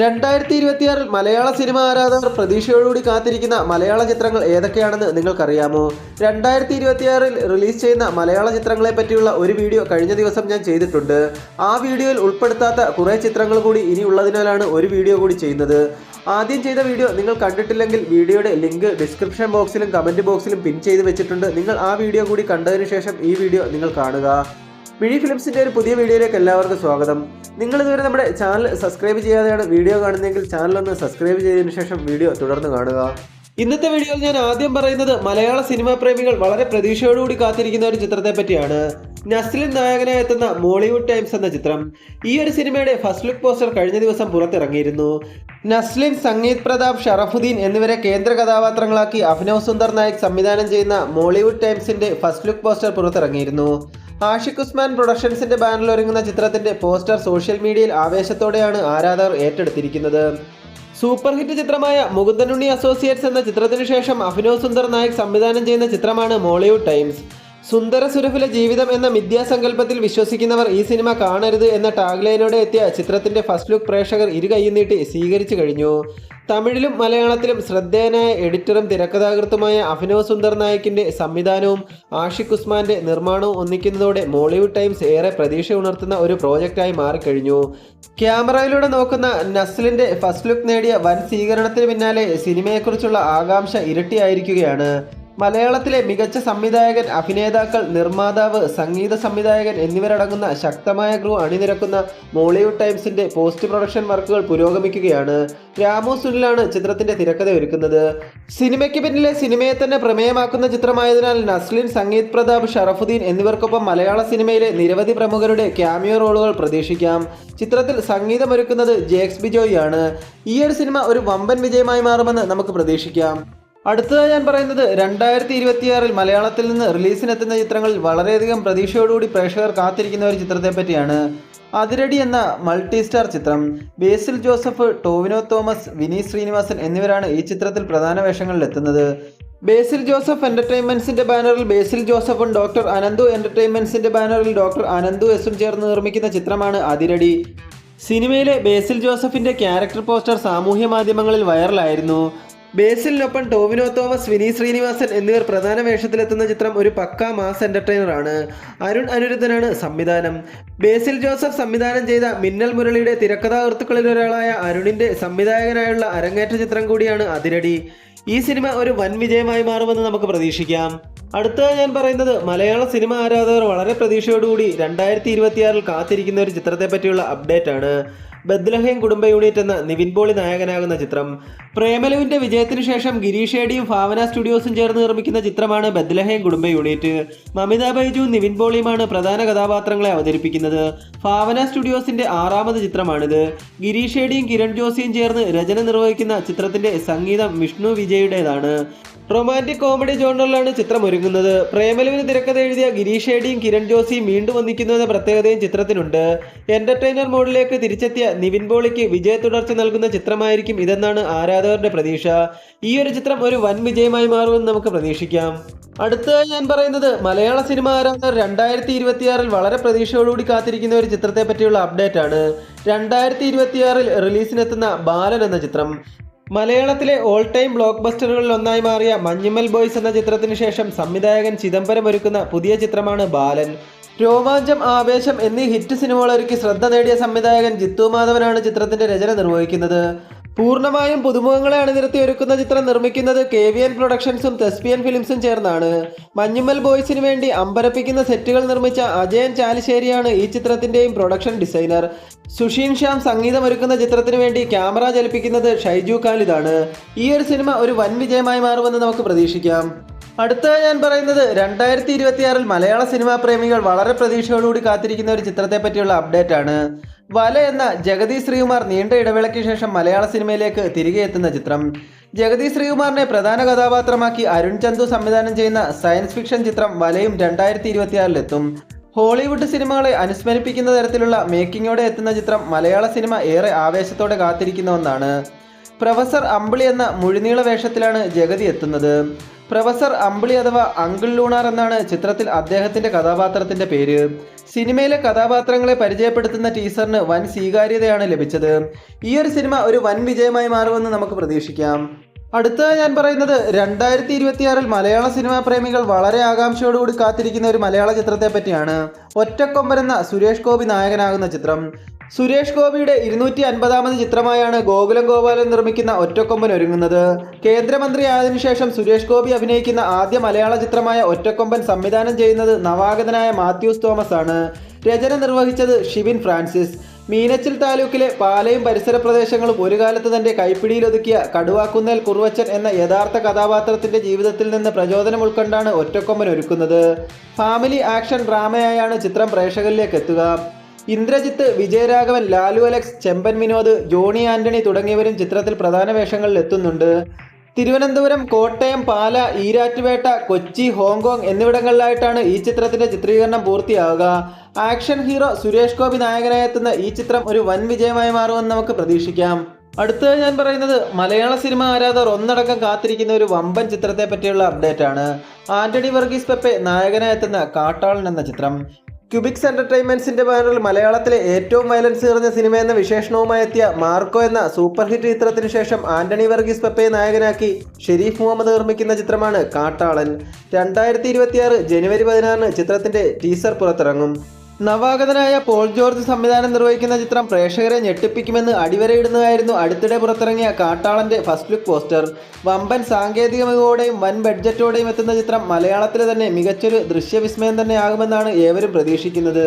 രണ്ടായിരത്തി ഇരുപത്തിയാറിൽ മലയാള സിനിമ ആരാധകർ പ്രതീക്ഷയോടുകൂടി കാത്തിരിക്കുന്ന മലയാള ചിത്രങ്ങൾ ഏതൊക്കെയാണെന്ന് നിങ്ങൾക്കറിയാമോ? രണ്ടായിരത്തി ഇരുപത്തിയാറിൽ റിലീസ് ചെയ്യുന്ന മലയാള ചിത്രങ്ങളെ പറ്റിയുള്ള ഒരു വീഡിയോ കഴിഞ്ഞ ദിവസം ഞാൻ ചെയ്തിട്ടുണ്ട്. ആ വീഡിയോയിൽ ഉൾപ്പെടുത്താത്ത കുറേ ചിത്രങ്ങൾ കൂടി ഇനി ഉള്ളതിനാലാണ് ഒരു വീഡിയോ കൂടി ചെയ്യുന്നത്. ആദ്യം ചെയ്ത വീഡിയോ നിങ്ങൾ കണ്ടിട്ടില്ലെങ്കിൽ വീഡിയോയുടെ ലിങ്ക് ഡിസ്ക്രിപ്ഷൻ ബോക്സിലും കമന്റ് ബോക്സിലും പിൻ ചെയ്ത് വെച്ചിട്ടുണ്ട്. നിങ്ങൾ ആ വീഡിയോ കൂടി കണ്ടതിന് ശേഷം ഈ വീഡിയോ നിങ്ങൾ കാണുക. മിഴി ഫിലിംസിന്റെ ഒരു പുതിയ വീഡിയോയിലേക്ക് എല്ലാവർക്കും സ്വാഗതം. നിങ്ങൾ ഇതുവരെ നമ്മുടെ ചാനൽ സബ്സ്ക്രൈബ് ചെയ്യാതെയാണ് വീഡിയോ കാണുന്നതെങ്കിൽ ചാനൽ ഒന്ന് സബ്സ്ക്രൈബ് ചെയ്തതിനു ശേഷം വീഡിയോ തുടർന്ന് കാണുക. ഇന്നത്തെ വീഡിയോയിൽ ഞാൻ ആദ്യം പറയുന്നത് മലയാള സിനിമാ പ്രേമികൾ വളരെ പ്രതീക്ഷയോടുകൂടി കാത്തിരിക്കുന്ന ഒരു ചിത്രത്തെ പറ്റിയാണ്. നസ്ലിൻ നായകനായി എത്തുന്ന മോളിവുഡ് ടൈംസ് എന്ന ചിത്രം. ഈ ഒരു സിനിമയുടെ ഫസ്റ്റ് ലുക്ക് പോസ്റ്റർ കഴിഞ്ഞ ദിവസം പുറത്തിറങ്ങിയിരുന്നു. നസ്ലിൻ സംഗീത് പ്രതാപ് ഷറഫുദ്ദീൻ എന്നിവരെ കേന്ദ്ര കഥാപാത്രങ്ങളാക്കി അഭിനവ് സുന്ദർ നായക് സംവിധാനം ചെയ്യുന്ന മോളിവുഡ് ടൈംസിന്റെ ഫസ്റ്റ് ലുക്ക് പോസ്റ്റർ പുറത്തിറങ്ങിയിരുന്നു. ആഷിഖ് ഉസ്മാൻ പ്രൊഡക്ഷൻസിന്റെ ബാനറിൽ ഒരുങ്ങുന്ന ചിത്രത്തിന്റെ പോസ്റ്റർ സോഷ്യൽ മീഡിയയിൽ ആവേശത്തോടെയാണ് ആരാധകർ ഏറ്റെടുത്തിരിക്കുന്നത്. സൂപ്പർ ഹിറ്റ് ചിത്രമായ മുകുന്ദനുണ്ണി അസോസിയേറ്റ്സ് എന്ന ചിത്രത്തിനു ശേഷം അഭിനവ് സുന്ദർ നായക് സംവിധാനം ചെയ്യുന്ന ചിത്രമാണ് മോളിവുഡ് ടൈംസ്. സുന്ദര സുരഭില ജീവിതം എന്ന മിഥ്യാസങ്കല്പത്തിൽ വിശ്വസിക്കുന്നവർ ഈ സിനിമ കാണരുത് എന്ന ടാഗ്ലൈനോടെ എത്തിയ ചിത്രത്തിന്റെ ഫസ്റ്റ് ലുക്ക് പ്രേക്ഷകർ ഇരു കൈ നീട്ടി സ്വീകരിച്ചു കഴിഞ്ഞു. തമിഴിലും മലയാളത്തിലും ശ്രദ്ധേയനായ എഡിറ്ററും തിരക്കഥാകൃത്തുമായ അഭിനവ് സുന്ദർ നായിക്കിന്റെ സംവിധാനവും ആഷിഖ് ഉസ്മാന്റെ നിർമ്മാണവും ഒന്നിക്കുന്നതോടെ മോളിവുഡ് ടൈംസ് ഏറെ പ്രതീക്ഷ ഉണർത്തുന്ന ഒരു പ്രോജക്റ്റായി മാറിക്കഴിഞ്ഞു. ക്യാമറയിലൂടെ നോക്കുന്ന നസ്ലിന്റെ ഫസ്റ്റ് ലുക്ക് നേടിയ വൻ സ്വീകരണത്തിന് പിന്നാലെ സിനിമയെക്കുറിച്ചുള്ള ആകാംക്ഷ ഇരട്ടിയായിരിക്കുകയാണ്. മലയാളത്തിലെ മികച്ച സംവിധായകൻ അഭിനേതാക്കൾ നിർമ്മാതാവ് സംഗീത സംവിധായകൻ എന്നിവരടങ്ങുന്ന ശക്തമായ ക്രൂ അണിനിരക്കുന്ന മോളിവുഡ് ടൈംസിന്റെ പോസ്റ്റ് പ്രൊഡക്ഷൻ വർക്കുകൾ പുരോഗമിക്കുകയാണ്. രാമു സുനിലാണ് ചിത്രത്തിന്റെ തിരക്കഥ ഒരുക്കുന്നത്. സിനിമയ്ക്ക് പിന്നിലെ സിനിമയെ തന്നെ പ്രമേയമാക്കുന്ന ചിത്രമായതിനാൽ നസ്ലിൻ സംഗീത് പ്രതാപ് ഷറഫുദ്ദീൻ എന്നിവർക്കൊപ്പം മലയാള സിനിമയിലെ നിരവധി പ്രമുഖരുടെ ക്യാമിയോ റോളുകൾ പ്രതീക്ഷിക്കാം. ചിത്രത്തിൽ സംഗീതമൊരുക്കുന്നത് ജേക്സ് ബിജോയ് ആണ് ഈ ഒരു സിനിമ ഒരു വമ്പൻ വിജയമായി മാറുമെന്ന് നമുക്ക് പ്രതീക്ഷിക്കാം. അടുത്തതായി ഞാൻ പറയുന്നത് രണ്ടായിരത്തി ഇരുപത്തിയാറിൽ മലയാളത്തിൽ നിന്ന് റിലീസിനെത്തുന്ന ചിത്രങ്ങളിൽ വളരെയധികം പ്രതീക്ഷയോടുകൂടി പ്രേക്ഷകർ കാത്തിരിക്കുന്ന ഒരു ചിത്രത്തെ പറ്റിയാണ് അതിരടി എന്ന മൾട്ടി സ്റ്റാർ ചിത്രം. ബേസിൽ ജോസഫ് ടോവിനോ തോമസ് വിനീത് ശ്രീനിവാസൻ എന്നിവരാണ് ഈ ചിത്രത്തിൽ പ്രധാന വേഷങ്ങളിൽ എത്തുന്നത്. ബേസിൽ ജോസഫ് എന്റർടൈൻമെന്റ്സിന്റെ ബാനറിൽ ബേസിൽ ജോസഫും ഡോക്ടർ അനന്തു എന്റർടൈൻമെന്റ്സിന്റെ ബാനറിൽ ഡോക്ടർ അനന്തു എസും ചേർന്ന് നിർമ്മിക്കുന്ന ചിത്രമാണ് അതിരടി. സിനിമയിലെ ബേസിൽ ജോസഫിന്റെ ക്യാരക്ടർ പോസ്റ്റർ സാമൂഹ്യ മാധ്യമങ്ങളിൽ വൈറലായിരുന്നു. ബേസിലിനൊപ്പം ടോവിനോ തോമസ് വിനീത് ശ്രീനിവാസൻ എന്നിവർ പ്രധാന വേഷത്തിലെത്തുന്ന ചിത്രം ഒരു പക്ക മാസ് എന്റർടൈനർ ആണ് അരുൺ അനിരുദ്ധനാണ് സംവിധാനം. ബേസിൽ ജോസഫ് സംവിധാനം ചെയ്ത മിന്നൽ മുരളിയുടെ തിരക്കഥാകൃത്തുക്കളിൽ ഒരാളായ അരുണിന്റെ സംവിധായകനായുള്ള അരങ്ങേറ്റ ചിത്രം കൂടിയാണ് അതിരടി. ഈ സിനിമ ഒരു വൻ വിജയമായി മാറുമെന്ന് നമുക്ക് പ്രതീക്ഷിക്കാം. അടുത്തത് ഞാൻ പറയുന്നത് മലയാള സിനിമ ആരാധകർ വളരെ പ്രതീക്ഷയോടുകൂടി രണ്ടായിരത്തി ഇരുപത്തിയാറിൽ കാത്തിരിക്കുന്ന ഒരു ചിത്രത്തെ പറ്റിയുള്ള അപ്ഡേറ്റ് ആണ് ബദ്ലഹേം കുടുംബ യൂണിറ്റ് എന്ന നിവിൻ പോളി നായകനാകുന്ന ചിത്രം. പ്രേമലുവിന്റെ വിജയത്തിനു ശേഷം ഗിരീഷ് ഏടിയും ഭാവന സ്റ്റുഡിയോസും ചേർന്ന് നിർമ്മിക്കുന്ന ചിത്രമാണ് ബദ്ലഹേം കുടുംബ യൂണിറ്റ്. മമിത ബൈജു നിവിൻ പോളിയുമാണ് പ്രധാന കഥാപാത്രങ്ങളെ അവതരിപ്പിക്കുന്നത്. ഭാവന സ്റ്റുഡിയോസിന്റെ ആറാമത് ചിത്രമാണിത്. ഗിരീഷ് ഏടിയും കിരൺ ജോസിയും ചേർന്ന് രചന നിർവഹിക്കുന്ന ചിത്രത്തിന്റെ സംഗീതം വിഷ്ണു വിജയുടേതാണ്. റൊമാന്റിക് കോമഡി ജോണറിലാണ് ചിത്രം ഒരുങ്ങുന്നത്. പ്രേമലുവിന് തിരക്കഥ എഴുതിയ ഗിരീഷ് ഏടിയും കിരൺ ജോസിയും വീണ്ടും ഒന്നിക്കുന്നു എന്ന പ്രത്യേകതയും ചിത്രത്തിനുണ്ട്. എന്റർടൈനർ മോഡിലേക്ക് തിരിച്ചെത്തിയ നിവിൻ പോളിക്ക് വിജയ തുടർച്ച നൽകുന്ന ചിത്രമായിരിക്കും ഇതെന്നാണ് ആരാധകരുടെ പ്രതീക്ഷ. ഈ ഒരു ചിത്രം ഒരു വൻ വിജയമായി മാറുമെന്ന് നമുക്ക് പ്രതീക്ഷിക്കാം. അടുത്തതായി ഞാൻ പറയുന്നത് മലയാള സിനിമ ആരാധകർ രണ്ടായിരത്തി ഇരുപത്തിയാറിൽ വളരെ പ്രതീക്ഷയോടുകൂടി കാത്തിരിക്കുന്ന ഒരു ചിത്രത്തെ പറ്റിയുള്ള അപ്ഡേറ്റ് ആണ്. രണ്ടായിരത്തി ഇരുപത്തിയാറിൽ റിലീസിനെത്തുന്ന ബാലൻ എന്ന ചിത്രം. മലയാളത്തിലെ ഓൾ ടൈം ബ്ലോക്ക് ബസ്റ്ററുകളിൽ ഒന്നായി മാറിയ മഞ്ഞുമൽ ബോയ്സ് എന്ന ചിത്രത്തിന് ശേഷം സംവിധായകൻ ചിദംബരം ഒരുക്കുന്ന പുതിയ ചിത്രമാണ് ബാലൻ. രോമാഞ്ചം ആവേശം എന്നീ ഹിറ്റ് സിനിമകളൊരുക്കി ശ്രദ്ധ നേടിയ സംവിധായകൻ ജിത്തു മാധവനാണ് ചിത്രത്തിന്റെ രചന നിർവഹിക്കുന്നത്. പൂർണമായും പുതുമുഖങ്ങളെ അണിനിരത്തി ഒരുക്കുന്ന ചിത്രം നിർമ്മിക്കുന്നത് കെ വി എൻ പ്രൊഡക്ഷൻസും തെസ്പിയൻ ഫിലിംസും ചേർന്നാണ്. മഞ്ഞുമൽ ബോയ്സിന് വേണ്ടി അമ്പരപ്പിക്കുന്ന സെറ്റുകൾ നിർമ്മിച്ച അജയൻ ചാലിശ്ശേരിയാണ് ഈ ചിത്രത്തിന്റെയും പ്രൊഡക്ഷൻ ഡിസൈനർ. സുഷീൻ ശ്യാം സംഗീതമൊരുക്കുന്ന ചിത്രത്തിന് വേണ്ടി ക്യാമറ ചലിപ്പിക്കുന്നത് ഷൈജു ഖാലിദാണ് ഈ ഒരു സിനിമ ഒരു വൻ വിജയമായി മാറുമെന്ന് നമുക്ക് പ്രതീക്ഷിക്കാം. അടുത്ത ഞാൻ പറയുന്നത് രണ്ടായിരത്തി ഇരുപത്തിയാറിൽ മലയാള സിനിമാ പ്രേമികൾ വളരെ പ്രതീക്ഷയോടുകൂടി കാത്തിരിക്കുന്ന ഒരു ചിത്രത്തെ പറ്റിയുള്ള അപ്ഡേറ്റ് ആണ് വല എന്ന ജഗതി ശ്രീകുമാർ നീണ്ട ഇടവേളയ്ക്ക് ശേഷം മലയാള സിനിമയിലേക്ക് തിരികെ എത്തുന്ന ചിത്രം. ജഗതി ശ്രീകുമാറിനെ പ്രധാന കഥാപാത്രമാക്കി അരുൺ ചന്തു സംവിധാനം ചെയ്യുന്ന സയൻസ് ഫിക്ഷൻ ചിത്രം വലയും രണ്ടായിരത്തി ഇരുപത്തിയാറിലെത്തും ഹോളിവുഡ് സിനിമകളെ അനുസ്മരിപ്പിക്കുന്ന തരത്തിലുള്ള മേക്കിങ്ങോടെ എത്തുന്ന ചിത്രം മലയാള സിനിമ ഏറെ ആവേശത്തോടെ കാത്തിരിക്കുന്ന ഒന്നാണ്. പ്രൊഫസർ അമ്പിളി എന്ന മുഴുനീള വേഷത്തിലാണ് ജഗതി എത്തുന്നത്. പ്രൊഫസർ അമ്പിളി അഥവാ അങ്കിൾ ലൂണാർ എന്നാണ് ചിത്രത്തിൽ അദ്ദേഹത്തിന്റെ കഥാപാത്രത്തിന്റെ പേര്. സിനിമയിലെ കഥാപാത്രങ്ങളെ പരിചയപ്പെടുത്തുന്ന ടീസറിന് വൻ സ്വീകാര്യതയാണ് ലഭിച്ചത്. ഈ ഒരു സിനിമ ഒരു വൻ വിജയമായി മാറുമെന്ന് നമുക്ക് പ്രതീക്ഷിക്കാം. അടുത്ത ഞാൻ പറയുന്നത് രണ്ടായിരത്തി ഇരുപത്തിയാറിൽ മലയാള സിനിമാ പ്രേമികൾ വളരെ ആകാംക്ഷയോടുകൂടി കാത്തിരിക്കുന്ന ഒരു മലയാള ചിത്രത്തെ പറ്റിയാണ്. ഒറ്റക്കൊമ്പൻ എന്ന സുരേഷ് ഗോപി നായകനാകുന്ന ചിത്രം. സുരേഷ് ഗോപിയുടെ ഇരുന്നൂറ്റി അൻപതാമത് ചിത്രമായാണ് ഗോകുലം ഗോപാലൻ നിർമ്മിക്കുന്ന ഒറ്റക്കൊമ്പൻ ഒരുങ്ങുന്നത്. കേന്ദ്രമന്ത്രിയായതിനു ശേഷം സുരേഷ് ഗോപി അഭിനയിക്കുന്ന ആദ്യ മലയാള ചിത്രമായ ഒറ്റക്കൊമ്പൻ സംവിധാനം ചെയ്യുന്നത് നവാഗതനായ മാത്യൂസ് തോമസ് ആണ് രചന നിർവഹിച്ചത് ഷിബിൻ ഫ്രാൻസിസ്. മീനച്ചിൽ താലൂക്കിലെ പാലയും പരിസര പ്രദേശങ്ങളും ഒരു കാലത്ത് തന്റെ കൈപ്പിടിയിലൊതുക്കിയ കടുവാക്കുന്നേൽ കുറുവച്ചൻ എന്ന യഥാർത്ഥ കഥാപാത്രത്തിന്റെ ജീവിതത്തിൽ നിന്ന് പ്രചോദനം ഉൾക്കൊണ്ടാണ് ഒറ്റക്കൊമ്പൻ ഒരുക്കുന്നത്. ഫാമിലി ആക്ഷൻ ഡ്രാമയായാണ് ചിത്രം പ്രേക്ഷകരിലേക്ക് എത്തുക. Indrajith Vijayaraghavan Lalu Alex Chemban Vinod Johny Antony തുടങ്ങിയവരും ചിത്രത്തിൽ പ്രധാന വേഷങ്ങളിൽ എത്തുന്നുണ്ട്. തിരുവനന്തപുരം കോട്ടയം പാല ഈരാറ്റുപേട്ട കൊച്ചി ഹോങ്കോങ് എന്നിവിടങ്ങളിലായിട്ടാണ് ഈ ചിത്രത്തിന്റെ ചിത്രീകരണം പൂർത്തിയാവുക. ആക്ഷൻ ഹീറോ സുരേഷ് ഗോപി നായകനായി എത്തുന്ന ഈ ചിത്രം ഒരു വൻ വിജയമായി മാറുമെന്ന് നമുക്ക് പ്രതീക്ഷിക്കാം. അടുത്തത് ഞാൻ പറയുന്നത് മലയാള സിനിമ ആരാധകർ ഒന്നടക്കം കാത്തിരിക്കുന്ന ഒരു വമ്പൻ ചിത്രത്തെ പറ്റിയുള്ള അപ്ഡേറ്റ് ആണ്. ആന്റണി വർഗീസ് പെപ്പെ നായകനായി എത്തുന്ന കാട്ടാളൻ എന്ന ചിത്രം. ക്യൂബിക്സ് എന്റർടൈൻമെന്റ്സിന്റെ ബാനറിൽ മലയാളത്തിലെ ഏറ്റവും വയലൻസ് നിറഞ്ഞ സിനിമ എന്ന വിശേഷണവുമായി എത്തിയ മാർക്കോ എന്ന സൂപ്പർ ഹിറ്റ് ചിത്രത്തിന് ശേഷം ആന്റണി വർഗീസ് പെപ്പയെ നായകനാക്കി ഷെരീഫ് മുഹമ്മദ് നിർമ്മിക്കുന്ന ചിത്രമാണ് കാട്ടാളൻ. രണ്ടായിരത്തി ജനുവരി പതിനാറിന് ചിത്രത്തിന്റെ ടീസർ പുറത്തിറങ്ങും. നവാഗതനായ പോൾ ജോർജ് സംവിധാനം നിർവഹിക്കുന്ന ചിത്രം പ്രേക്ഷകരെ ഞെട്ടിപ്പിക്കുമെന്ന് അടിവരയിടുന്നതായിരുന്നു അടുത്തിടെ പുറത്തിറങ്ങിയ കാട്ടാളന്റെ ഫസ്റ്റ് ലുക്ക് പോസ്റ്റർ. വമ്പൻ സാങ്കേതിക മികവോടെയും വൻ ബഡ്ജറ്റോടെയും എത്തുന്ന ചിത്രം മലയാളത്തിലെ തന്നെ മികച്ചൊരു ദൃശ്യവിസ്മയം തന്നെയാകുമെന്നാണ് ഏവരും പ്രതീക്ഷിക്കുന്നത്.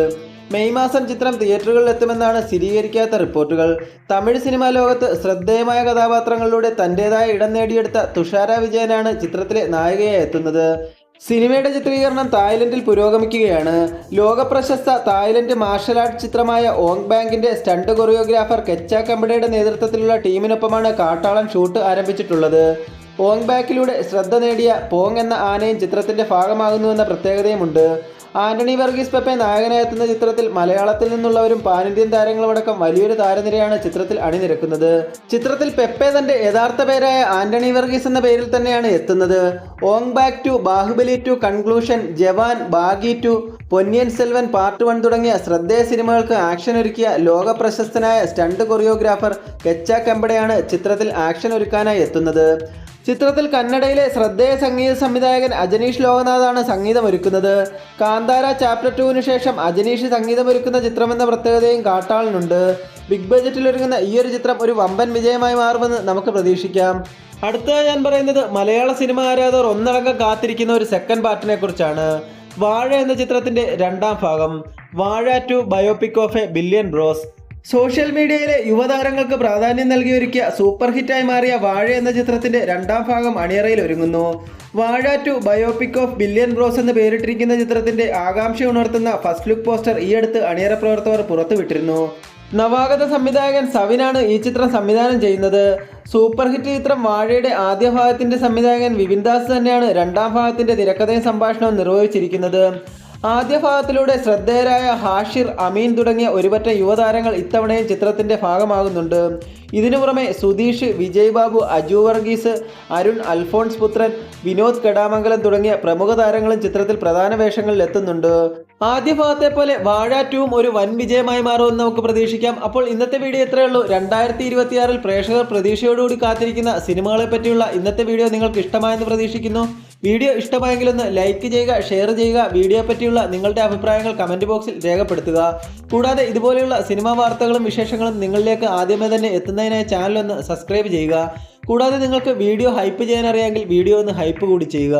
മെയ് മാസം ചിത്രം തിയേറ്ററുകളിൽ എത്തുമെന്നാണ് സ്ഥിരീകരിക്കാത്ത റിപ്പോർട്ടുകൾ. തമിഴ് സിനിമാ ലോകത്ത് ശ്രദ്ധേയമായ കഥാപാത്രങ്ങളിലൂടെ തന്റെതായ ഇടം നേടിയെടുത്ത തുഷാര വിജയനാണ് ചിത്രത്തിലെ നായികയായി എത്തുന്നത്. സിനിമയുടെ ചിത്രീകരണം തായ്ലൻഡിൽ പുരോഗമിക്കുകയാണ്. ലോകപ്രശസ്ത തായ്ലൻഡ് മാർഷൽ ആർട്ട് ചിത്രമായ ഓങ് ബാങ്കിന്റെ സ്റ്റണ്ട് കൊറിയോഗ്രാഫർ കെച്ച കമ്പടയുടെ നേതൃത്വത്തിലുള്ള ടീമിനൊപ്പമാണ് കാട്ടാളം ഷൂട്ട് ആരംഭിച്ചിട്ടുള്ളത്. ഓങ് ബാക്കിലൂടെ ശ്രദ്ധ നേടിയ പോങ് എന്ന ആനയും ചിത്രത്തിന്റെ ഭാഗമാകുന്നുവെന്ന പ്രത്യേകതയുമുണ്ട്. ആന്റണി വർഗീസ് പെപ്പെ നായകനായെത്തുന്ന ചിത്രത്തിൽ മലയാളത്തിൽ നിന്നുള്ളവരും പാൻ ഇന്ത്യൻ താരങ്ങളുമടക്കം വലിയൊരു താരനിരയാണ് ചിത്രത്തിൽ അണിനിരക്കുന്നത്. ചിത്രത്തിൽ പെപ്പെ തന്റെ യഥാർത്ഥ പേരായ ആന്റണി വർഗീസ് എന്ന പേരിൽ തന്നെയാണ് എത്തുന്നത്. Ong Bak two Baahubali two conclusion Jawan Baaghi two Ponniyin Selvan part one തുടങ്ങിയ ശ്രദ്ധേയ സിനിമകൾക്ക് ആക്ഷൻ ഒരുക്കിയ ലോക പ്രശസ്തനായ സ്റ്റണ്ട് കൊറിയോഗ്രാഫർ കെച്ച കെമ്പടയാണ് ചിത്രത്തിൽ ആക്ഷൻ ഒരുക്കാനായി എത്തുന്നത്. ചിത്രത്തിൽ കന്നഡയിലെ ശ്രദ്ധേയ സംഗീത സംവിധായകൻ അജനീഷ് ലോകനാഥാണ് സംഗീതമൊരുക്കുന്നത് കാന്താര ചാപ്റ്റർ ടുവിന് ശേഷം അജനീഷ് സംഗീതമൊരുക്കുന്ന ചിത്രമെന്ന പ്രത്യേകതയും കാട്ടാളിനുണ്ട്. ബിഗ് ബജറ്റിൽ ഒരുങ്ങുന്ന ഈ ഒരു ചിത്രം ഒരു വമ്പൻ വിജയമായി മാറുമെന്ന് നമുക്ക് പ്രതീക്ഷിക്കാം. അടുത്തതായി ഞാൻ പറയുന്നത് മലയാള സിനിമ ആരാധകർ ഒന്നടങ്കം കാത്തിരിക്കുന്ന ഒരു സെക്കൻഡ് പാർട്ടിനെ കുറിച്ചാണ്. വാഴ എന്ന ചിത്രത്തിന്റെ രണ്ടാം ഭാഗം. Vaazha two biopic of a billion bros social മീഡിയയിലെ യുവതാരങ്ങൾക്ക് പ്രാധാന്യം നൽകി ഒരുക്കിയ സൂപ്പർ ഹിറ്റായി മാറിയ വാഴ എന്ന ചിത്രത്തിന്റെ രണ്ടാം ഭാഗം അണിയറയിൽ ഒരുങ്ങുന്നു. Vaazha two biopic of billion bros എന്ന് പേരിട്ടിരിക്കുന്ന ചിത്രത്തിന്റെ ആകാംക്ഷ ഉണർത്തുന്ന ഫസ്റ്റ് ലുക്ക് പോസ്റ്റർ ഈയടുത്ത് അണിയറ പ്രവർത്തകർ പുറത്തുവിട്ടിരുന്നു. നവാഗത സംവിധായകൻ സവിനാണ് ഈ ചിത്രം സംവിധാനം ചെയ്യുന്നത്. സൂപ്പർ ഹിറ്റ് ചിത്രം വാഴയുടെ ആദ്യ ഭാഗത്തിന്റെ സംവിധായകൻ വിപിൻ ദാസ് തന്നെയാണ് രണ്ടാം ഭാഗത്തിന്റെ തിരക്കഥയും സംഭാഷണവും നിർവഹിച്ചിരിക്കുന്നത്. ആദ്യ ഭാഗത്തിലൂടെ ശ്രദ്ധേയരായ ഹാഷിർ അമീൻ തുടങ്ങിയ ഒരുപറ്റ യുവതാരങ്ങൾ ഇത്തവണയും ചിത്രത്തിന്റെ ഭാഗമാകുന്നുണ്ട്. ഇതിനു പുറമെ സുധീഷ് വിജയ് ബാബു അജു വർഗീസ് അരുൺ അൽഫോൺസ് പുത്രൻ വിനോദ് കടാമംഗലം തുടങ്ങിയ പ്രമുഖ താരങ്ങളും ചിത്രത്തിൽ പ്രധാന വേഷങ്ങളിൽ എത്തുന്നുണ്ട്. ആദ്യ ഭാഗത്തെ പോലെ വാഴ ടൂവും ഒരു വൻ വിജയമായി മാറുമെന്ന് നമുക്ക് പ്രതീക്ഷിക്കാം. അപ്പോൾ ഇന്നത്തെ വീഡിയോ ഇത്രയേ ഉള്ളൂ. രണ്ടായിരത്തി ഇരുപത്തിയാറിൽ പ്രേക്ഷകർ പ്രതീക്ഷയോടുകൂടി കാത്തിരിക്കുന്ന സിനിമകളെ പറ്റിയുള്ള ഇന്നത്തെ വീഡിയോ നിങ്ങൾക്ക് ഇഷ്ടമായെന്ന് പ്രതീക്ഷിക്കുന്നു. വീഡിയോ ഇഷ്ടമായെങ്കിൽ ഒന്ന് ലൈക്ക് ചെയ്യുക ഷെയർ ചെയ്യുക വീഡിയോ പറ്റിയുള്ള നിങ്ങളുടെ അഭിപ്രായങ്ങൾ കമന്റ് ബോക്സിൽ രേഖപ്പെടുത്തുക. കൂടാതെ ഇതുപോലെയുള്ള സിനിമാ വാർത്തകളും വിശേഷങ്ങളും നിങ്ങളിലേക്ക് ആദ്യമേ തന്നെ എത്തുന്നതിനായി ചാനൽ ഒന്ന് സബ്സ്ക്രൈബ് ചെയ്യുക. കൂടാതെ നിങ്ങൾക്ക് വീഡിയോ ഹൈപ്പ് ചെയ്യാൻ അറിയാമെങ്കിൽ വീഡിയോ ഒന്ന് ഹൈപ്പ് കൂടി ചെയ്യുക.